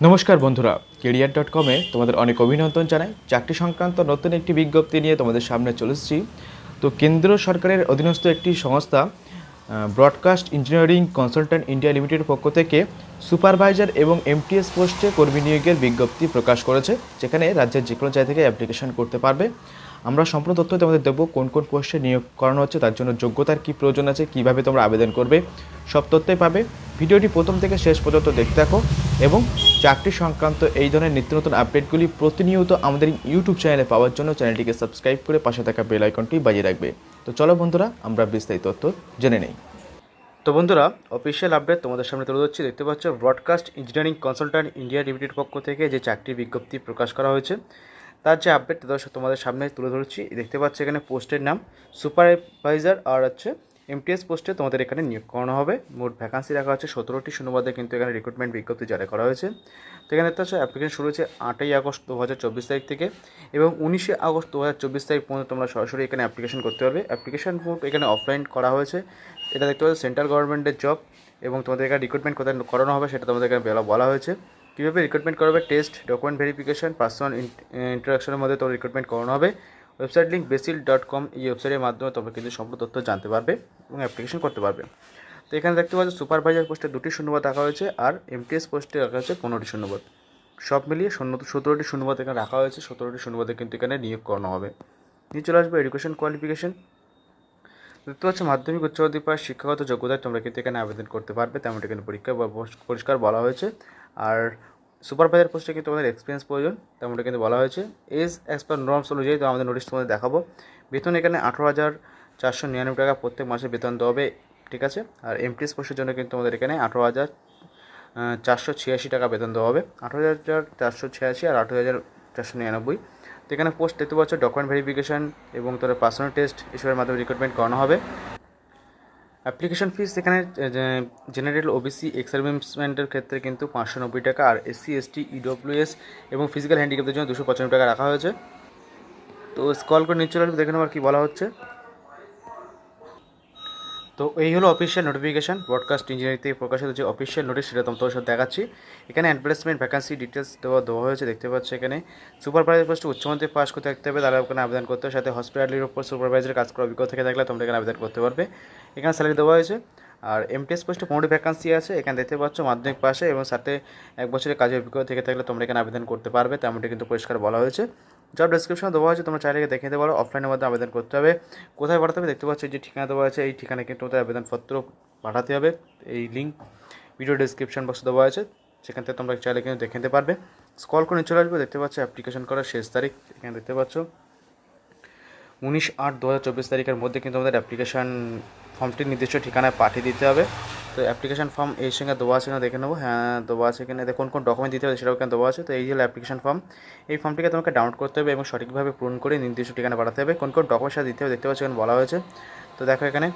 নমস্কার বন্ধুরা, career dot কমে তোমাদের অনেক অভিনন্দন জানাই। চাকরি সংক্রান্ত নতুন একটি বিজ্ঞপ্তি নিয়ে তোমাদের সামনে চলে এসেছি। তো কেন্দ্র সরকারের অধীনস্থ একটি সংস্থা ব্রডকাস্ট ইঞ্জিনিয়ারিং কনসালট্যান্ট ইন্ডিয়া লিমিটেডের পক্ষ থেকে সুপারভাইজার এবং এমটিএস পোস্টে কর্মী নিয়োগের বিজ্ঞপ্তি প্রকাশ করেছে, যেখানে রাজ্যের যে কোনো জায়গা থেকে অ্যাপ্লিকেশন করতে পারবে। আমরা সম্পূর্ণ তথ্য তোমাদের দেবো, কোন কোন পোস্টে নিয়োগ করানো হচ্ছে, তার জন্য যোগ্যতার কী প্রয়োজন আছে, কীভাবে তোমরা আবেদন করবে, সব তথ্যই পাবে। ভিডিওটি প্রথম থেকে শেষ পর্যন্ত দেখতে থাকো। এবং চাকরি সংক্রান্ত এই ধরনের নিত্য নতুন আপডেটগুলি প্রতিনিয়ত আমাদের ইউটিউব চ্যানেলে পাওয়ার জন্য চ্যানেলটিকে সাবস্ক্রাইব করে পাশে থাকা বেল আইকনটি বাজিয়ে রাখবে। তো চলো বন্ধুরা, আমরা বিস্তারিত তথ্য জেনে নেই। তো বন্ধুরা অফিসিয়াল আপডেট তোমাদের সামনে তুলে ধরছি। দেখতে পাচ্ছ broadcast engineering consultant India limited পক্ষ থেকে যে চাকরির বিজ্ঞপ্তি প্রকাশ করা হয়েছে, তার যে আপডেট তোমাদের সামনে তুলে ধরছি। দেখতে পাচ্ছ, এখানে পোস্টের নাম সুপারভাইজার আর হচ্ছে এমটিএস পোস্টে তোমাদের এখানে নিয়োগ করানো হবে। মোট ভ্যাকান্সি রাখা হচ্ছে সতেরোটি। শূন্যবাদে কিন্তু এখানে রিক্রুটমেন্ট বিজ্ঞপ্তি জারি করা হয়েছে। তো এখানে দেখতে পাচ্ছ অ্যাপ্লিকেশন শুরু হয়েছে আটই আগস্ট দু হাজার চব্বিশ তারিখ থেকে এবং উনিশে আগস্ট দু হাজার চব্বিশ তারিখ পর্যন্ত তোমরা সরাসরি এখানে অ্যাপ্লিকেশন করতে পারবে। অ্যাপ্লিকেশন মোট এখানে অফলাইন করা হয়েছে। এটা দেখতে পাচ্ছ সেন্ট্রাল গভর্নমেন্টের জব এবং তোমাদের এখানে রিক্রুটমেন্ট কোথায় করানো হবে সেটা তোমাদের এখানে বলা বলা হয়েছে। কীভাবে রিক্রুটমেন্ট করা হবে টেস্ট ডকুমেন্ট ভেরিফিকেশন পার্সোনাল ইন্টারাকশনের মধ্যে তোমার রিক্রুটমেন্ট করানো হবে। Website link BECIL dot com এই ওয়েবসাইটের মাধ্যমে তোমরা কিন্তু সম্পূর্ণ তথ্য জানতে পারবে এবং অ্যাপ্লিকেশন করতে পারবে। তো এখানে দেখতে পাচ্ছ সুপারভাইজার পোস্টে দুটি শূন্যবাদ রাখা হয়েছে আর এমটিএস পোস্টে রাখা হয়েছে পনেরোটি শূন্যবাদ সব মিলিয়ে শূন্য সতেরোটি শূন্যবাদ এখানে রাখা হয়েছে, সতেরোটি শূন্যবাদে কিন্তু এখানে নিয়োগ করানো হবে। নিয়ে চলে আসবে এডুকেশন কোয়ালিফিকেশন দেখতে পাচ্ছ, মাধ্যমিক, উচ্চ মাধ্যমিক শিক্ষাগত যোগ্যতায় তোমরা কিন্তু এখানে আবেদন করতে পারবে। তেমনটি কিন্তু পরীক্ষা পরিষ্কার বলা হয়েছে। আর সুপারভাইজার পোস্টে কিন্তু তোমাদের এক্সপিরিয়েন্স প্রয়োজন তেমনটা কিন্তু বলা হয়েছে। এজ অ্যাজ পার নর্মস অনুযায়ী তো আমাদের নোটিশ তোমাদের দেখাবো। বেতন এখানে আঠারো হাজার চারশো নিরানব্বই টাকা প্রত্যেক মাসে বেতন দেওয়া হবে, ঠিক আছে? আর এমটিএস পোস্টের জন্য কিন্তু আমাদের এখানে আঠারো হাজার চারশো ছিয়াশি টাকা বেতন দেওয়া হবে। আঠারো হাজার চারশো ছিয়াশি আর আঠারো হাজার চারশো নিরানব্বই। তো এখানে পোস্ট দেখতে পাচ্ছ ডকুমেন্ট ভেরিফিকেশন এবং তোদের পার্সোনাল টেস্ট এসবের মাধ্যমে রিক্রুটমেন্ট করানো হবে। অ্যাপ্লিকেশন ফিস এখানে জেনারেল ওবিসি এক্স সার্ভিসমেন্টের ক্ষেত্রে কিন্তু পাঁচশো নব্বই টাকা আর এসসি এসটি ইডব্লিউএস এবং ফিজিক্যাল হ্যান্ডিক্যাপদের জন্য দুশো পঁচানব্বই টাকা রাখা হয়েছে। তো স্কল করে নিচে আসবে, দেখে নেবার কী বলা হচ্ছে। তো এই হলো অফিসিয়াল নোটিফিকেশান ব্রডকাস্ট ইঞ্জিনিয়ারিং থেকে প্রকাশিত যে অফিসিয়াল নোটিশ সেটা তোমাদের সাথে দেখাচ্ছি। এখানে অ্যাডভার্টাইজমেন্ট ভ্যাকান্সি ডিটেলস দেওয়া দেওয়া হয়েছে, দেখতে পাচ্ছ এখানে। সুপারভাইজার পোস্টে উচ্চমাধ্যমিক পাস করতে থাকতে হবে, তারা ওখানে আবেদন করতে হবে, সাথে হসপিটালের উপর সুপারভাইজারের কাজ করার অভিজ্ঞতা থেকে থাকলে তোমরা এখানে আবেদন করতে পারবে। এখানে স্যালারি দেওয়া হয়েছে। আর এমটিএস পোস্টে পনেরোটি ভ্যাকান্সি আছে। এখানে দেখতে পাচ্ছ মাধ্যমিক পাশে এবং সাথে এক বছরের কাজের অভিজ্ঞতা থেকে থাকলে তোমরা এখানে আবেদন করতে পারবে। তেমনটি কিন্তু পরিষ্কার বলা হয়েছে। জব ডিসক্রিপশন দেওয়া হয়েছে, তোমরা চাইলে দেখে নিতে পারো। অফলাইনের মধ্যে আবেদন করতে হবে। কোথায় পাঠাতে হবে? দেখতে পাচ্ছ যে ঠিকানা দেওয়া আছে। এই ঠিকানায় কিন্তু তোমাদের আবেদনপত্র পাঠাতে হবে। এই লিঙ্ক ভিডিও ডিসক্রিপশন বক্সে দেওয়া আছে। সেখান থেকে তোমরা চাইলে কিন্তু দেখে নিতে পারবে। স্কল করে চলে আসবে। দেখতে পাচ্ছ অ্যাপ্লিকেশন করার শেষ তারিখ। এখানে দেখতে পাচ্ছ। উনিশ আট দু হাজার চব্বিশ তারিখের মধ্যে কিন্তু আমাদের অ্যাপ্লিকেশান ফর্মটি নির্দিষ্ট ঠিকানায় পাঠিয়ে দিতে হবে। তো অ্যাপ্লিকেশন ফর্ম এই সঙ্গে দেওয়া আছে কিনা দেখে নেব। হ্যাঁ দেওয়া আছে কিনা কোন কোন ডকুমেন্ট দিতে হবে সেটাও কেন দেওয়া আছে। তো এই হলো অ্যাপ্লিকেশন ফর্ম এই ফর্মটিকে তোমাকে ডাউনলোড করতে হবে এবং সঠিকভাবে পূরণ করে নির্দিষ্ট ঠিকানা পাঠাতে হবে। কোন কোন ডকুমেন্ট দিতে হবে দেখতে পাচ্ছি এখানে বলা হয়েছে। তো দেখো এখানে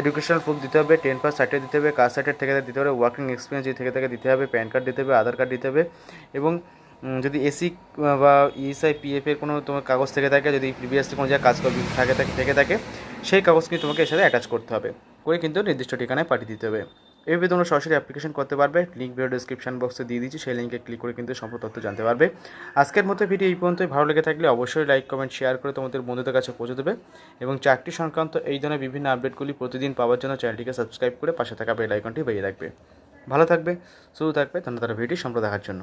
এডুকেশনাল প্রুফ দিতে হবে টেন পাস সার্টিফিকেট দিতে হবে কাস্ট সার্টিফিকেট থেকে দিতে হবে ওয়ার্কিং এক্সপিরিয়েন্স থেকে থেকে দিতে হবে প্যান কার্ড দিতে হবে আধার কার্ড দিতে হবে এবং যদি এসি বা ইএসআই পিএফ এর কোনো তোমার কাগজ থেকে থাকে, যদি প্রিভিয়াসলি কোনো জায়গায় কাজ থাকে, থেকে, থাকে সেই কাগজ কিন্তু তোমাকে এর সাথে অ্যাটাচ করতে হবে। করে কিন্তু নির্দিষ্ট ঠিকানায় পাঠিয়ে দিতে হবে। এভাবে তোমরা সরাসরি অ্যাপ্লিকেশন করতে পারবে। লিঙ্ক ভিডিও ডিসক্রিপশন বক্সে দিয়ে দিচ্ছি সেই লিঙ্কে ক্লিক করে কিন্তু সম্পূর্ণ তথ্য জানতে পারবে। আজকের মতো ভিডিও এই পর্যন্তই। ভালো লেগে থাকলে অবশ্যই লাইক কমেন্ট শেয়ার করে তোমাদের বন্ধুদের কাছে পৌঁছে দেবে। এবং চাকরি সংক্রান্ত এই ধরনের বিভিন্ন আপডেটগুলি প্রতিদিন পাওয়ার জন্য চ্যানেলটিকে সাবস্ক্রাইব করে পাশে থাকা বেল আইকনটি বেরিয়ে রাখবে। ভালো থাকবে শুধু থাকবে, ধন্যবাদ ভিডিও সম্পর্ক দেখার জন্য।